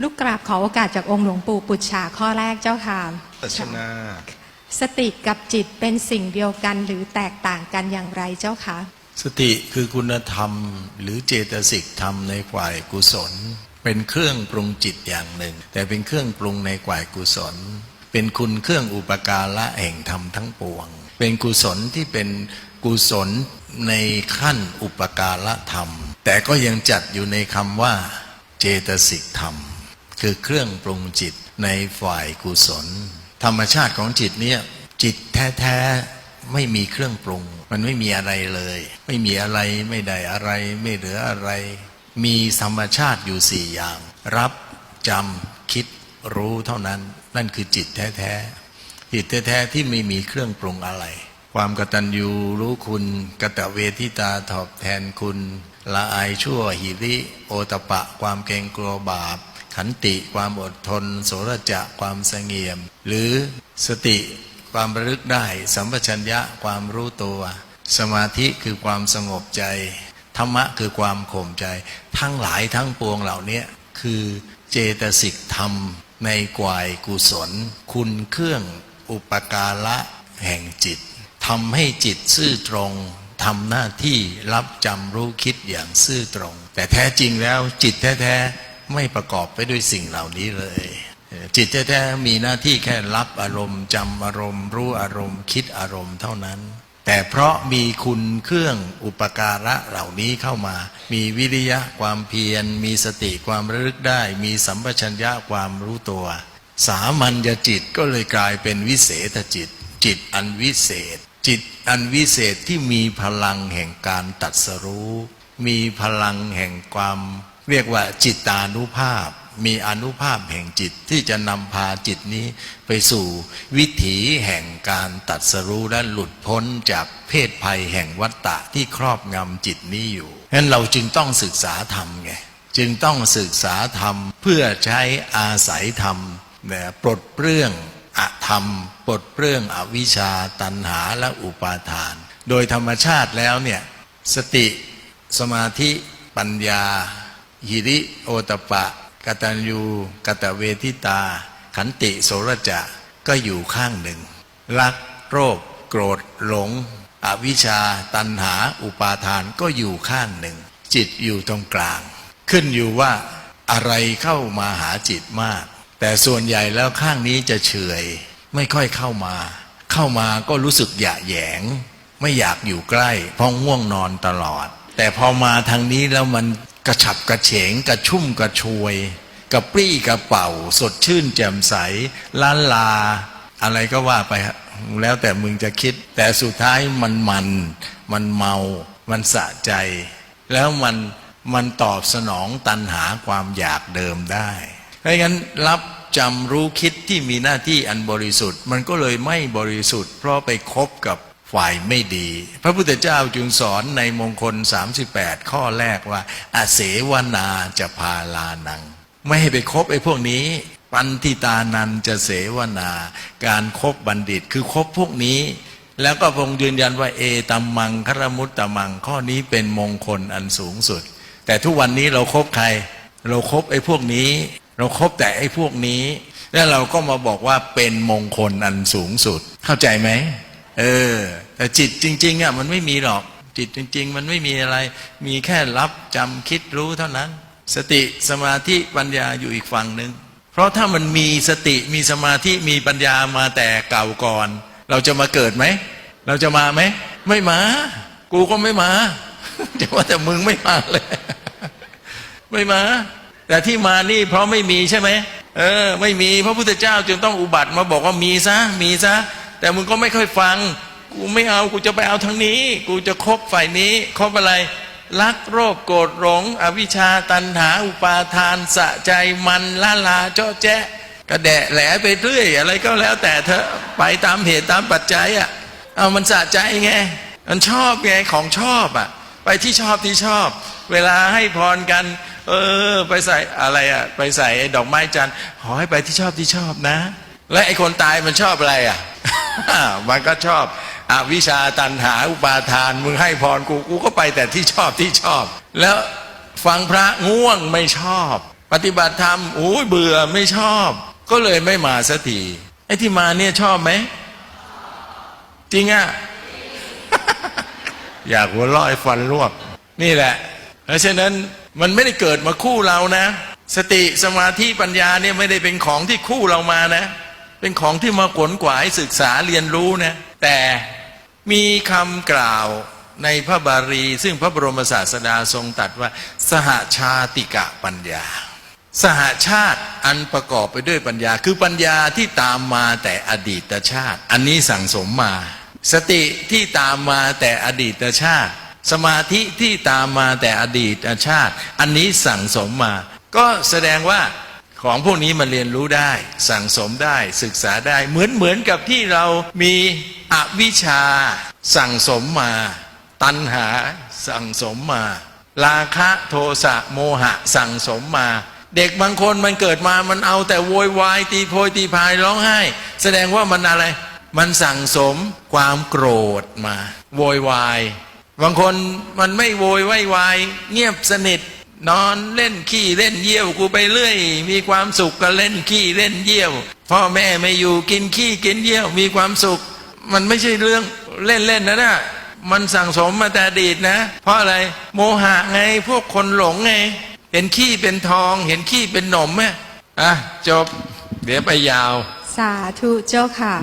ลูกกราบขอโอกาสจากองค์หลวงปู่ปุจฉาข้อแรกเจ้าค่ะปัชนาสติกับจิตเป็นสิ่งเดียวกันหรือแตกต่างกันอย่างไรเจ้าคะสติคือคุณธรรมหรือเจตสิกธรรมในฝ่ายกุศล เป็นเครื่องปรุงจิตอย่างหนึ่ง แต่เป็นเครื่องปรุงในฝ่ายกุศล เป็นคุณเครื่องอุปการะแห่งธรรมทั้งปวง เป็นกุศลที่เป็นกุศลในขั้นอุปการะธรรม แต่ก็ยังจัดอยู่ในคำว่า เจตสิกธรรม คือเครื่องปรุงจิตในฝ่ายกุศล ธรรมชาติของจิตเนี่ยจิตแท้ๆไม่มีเครื่องปรุง มันไม่มีอะไรเลย ไม่มีอะไรไม่ได้อะไร ไม่เหลืออะไร มีธรรมชาติอยู่สี่อย่าง รับจำคิดรู้เท่านั้น นั่นคือจิตแท้ๆจิตแท้ๆที่ไม่มีเครื่องปรุงอะไร ความกตัญญูรู้คุณกตเวทิตาตอบแทนคุณละอายชั่วหิริโอตปะ ความเกรงกลัวบาป ขันติความอดทน โสรจะความเสงี่ยม หรือสติความระลึกได้ สัมปชัญญะความรู้ตัว สมาธิคือความสงบใจ ธรรมะคือความข่มใจ ทั้งหลายทั้งปวงเหล่านี้คือเจตสิกธรรมในกวายกุศล คุณเครื่องอุปการะแห่งจิตทำให้จิตซื่อตรงทำหน้าที่รับจำรู้คิดอย่างซื่อตรง แต่แท้จริงแล้วจิตแท้ ไม่ประกอบไปด้วยสิ่งเหล่านี้เลย จิตแท้ๆมีหน้าที่แค่รับอารมณ์จำอารมณ์ รู้อารมณ์ คิดอารมณ์เท่านั้น แต่เพราะมีคุณเครื่องอุปการะเหล่านี้เข้ามา มีวิริยะความเพียร มีสติความระลึกได้ มีสัมปชัญญะความรู้ตัว สามัญญจิตก็เลยกลายเป็นวิเศษจิต จิตอันวิเศษ จิตอันวิเศษที่มีพลังแห่งการตัดสรู้ มีพลังแห่งความ เรียกว่าจิตานุภาพ มีอนุภาพแห่งจิตที่จะนำพาจิตนี้ไปสู่วิถีแห่งการตัดสรู้และหลุดพ้นจากเพศภัยแห่งวัฏฏะที่ครอบงำจิตนี้อยู่ฉะนั้นเราจึงต้องศึกษาธรรมไงจึงต้องศึกษาธรรมเพื่อใช้อาศัยธรรมเนี่ยปลดเปลื้องอธรรม ปลดเปลื้องอวิชชาตัณหาและอุปาทาน โดยธรรมชาติแล้วเนี่ยสติสมาธิปัญญา หิริโอตปะกตัญญูกตเวทิตา ขันติโสรจะก็อยู่ข้างหนึ่ง รักโรค โกรธหลง อวิชชา ตัณหา อุปาทานก็อยู่ข้างหนึ่ง จิตอยู่ตรงกลาง ขึ้นอยู่ว่าอะไรเข้ามาหาจิตมาก แต่ส่วนใหญ่แล้วข้างนี้จะเฉยไม่ค่อยเข้ามา เข้ามาก็รู้สึกหยะแยง ไม่อยากอยู่ใกล้เพราะง่วงนอนตลอด แต่พอมาทางนี้แล้วมัน กระฉับกระเฉง กระชุ่มกระชวย กระปรี้กระเป๋า สดชื่นแจ่มใสล้านลา อะไรก็ว่าไปฮะแล้วแต่มึงจะคิด แต่สุดท้ายมันมัน มันเมา มันสะใจ แล้วมันมันตอบสนองตันหาความอยากเดิมได้เพราะงั้นรับจำรู้คิดที่มีหน้าที่อันบริสุทธิ์ มันก็เลยไม่บริสุทธิ์ เพราะไปคบกับ ฝ่ายไม่ดี พระพุทธเจ้าจึงสอนในมงคล 38 ข้อแรกว่า อาเสวนาจะพาลานัง ไม่ให้ไปคบไอ้พวกนี้ปันทิตานันจะเสวนา การครบบัณฑิตคือคบพวกนี้ แล้วก็พงยืนยันว่า เอตัมมังครมุตตมัง ข้อนี้เป็นมงคลอันสูงสุด แต่ทุกวันนี้เราครบใคร เราครบไอ้พวกนี้ เราครบแต่ไอ้พวกนี้ แล้วเราก็มาบอกว่าเป็นมงคลอันสูงสุด เข้าใจไหม เออ แต่จิตจริง ๆอะมันไม่มีหรอก จิตจริง ๆ มันไม่มีอะไร มีแค่รับจำคิดรู้เท่านั้น สติสมาธิปัญญาอยู่อีกฝั่งหนึ่งเพราะถ้ามันมีสติมีสมาธิมีปัญญามาแต่เก่าก่อน เราจะมาเกิดไหม เราจะมาไหม ไม่มา กูก็ไม่มาจะว่าแต่มึงไม่มาเลย ไม่มา แต่ที่มานี่เพราะไม่มีใช่ไหมเออ ไม่มีพระพุทธเจ้าจึงต้องอุบัติมาบอกว่ามีซะมีซะ แต่มึงก็ไม่ค่อยฟัง กูไม่เอากูจะไปเอาทางนี้ กูจะคบฝ่ายนี้คบอะไรรักโรคโกรธหลง อวิชชาตันหาอุปาทานสะใจมันละลาเจาะแจ๊ะกระแดะแหลไปเรื่อย อะไรก็แล้วแต่เธอไปตามเหตุตามปัจจัยอะเอามันสะใจไงมันชอบไงของชอบอะ ไปที่ชอบที่ชอบ เวลาให้พรกัน เออ ไปใส่อะไรอะ ไปใส่ดอกไม้จันทร์ขอให้ไปที่ชอบที่ชอบนะ และไอ้คนตายมันชอบอะไรอะ มันก็ชอบอวิชาตันหาอุปาทาน มึงให้พรกูกูก็ไปแต่ที่ชอบที่ชอบ แล้วฟังพระง่วงไม่ชอบ ปฏิบัติธรรมโอ้ยเบื่อไม่ชอบ ก็เลยไม่มาสักทีไอ้ที่มาเนี่ยชอบไหมจริงอะอยากหัวเร้อยฟันรวบนี่แหละ เพราะฉะนั้นมันไม่ได้เกิดมาคู่เรานะ สติสมาธิปัญญาเนี่ยไม่ได้เป็นของที่คู่เรามานะ เป็นของที่มาขวนขวายศึกษาเรียนรู้นะแต่มีคำกล่าวในพระบาลีซึ่งพระบรมศาสดาทรงตรัสว่า สหชาติกะปัญญา สหชาติอันประกอบไปด้วยปัญญา คือปัญญาที่ตามมาแต่อดีตชาติ อันนี้สั่งสมมา สติที่ตามมาแต่อดีตชาติ สมาธิที่ตามมาแต่อดีตชาติ อันนี้สั่งสมมา ก็แสดงว่า ของพวกนี้มันเรียนรู้ได้ สั่งสมได้ศึกษาได้ เหมือนเหมือนกับที่เรามีอวิชชา สั่งสมมา ตัณหาสั่งสมมา ราคะโทสะโมหะ สั่งสมมา เด็กบางคนมันเกิดมามันเอาแต่โวยวายตีโพยตีพายร้องไห้ แสดงว่ามันอะไร มันสั่งสมความโกรธมา โวยวายบางคนมันไม่โวยไม่วายเงียบสนิท นอนเล่นขี้เล่นเยี่ยวกูไปเรื่อย มีความสุขก็เล่นขี้เล่นเยี่ยวพ่อแม่ไม่อยู่กินขี้กินเยี่ยว มีความสุข มันไม่ใช่เรื่องเล่นๆนะนะมันสั่งสมมาแต่อดีตนะ เพราะอะไรโมหะไงพวกคนหลงไง เห็นขี้เป็นทอง เห็นขี้เป็นหนมไหมอะจบ เดี๋ยวไปยาว สาธุเจ้าค่ะ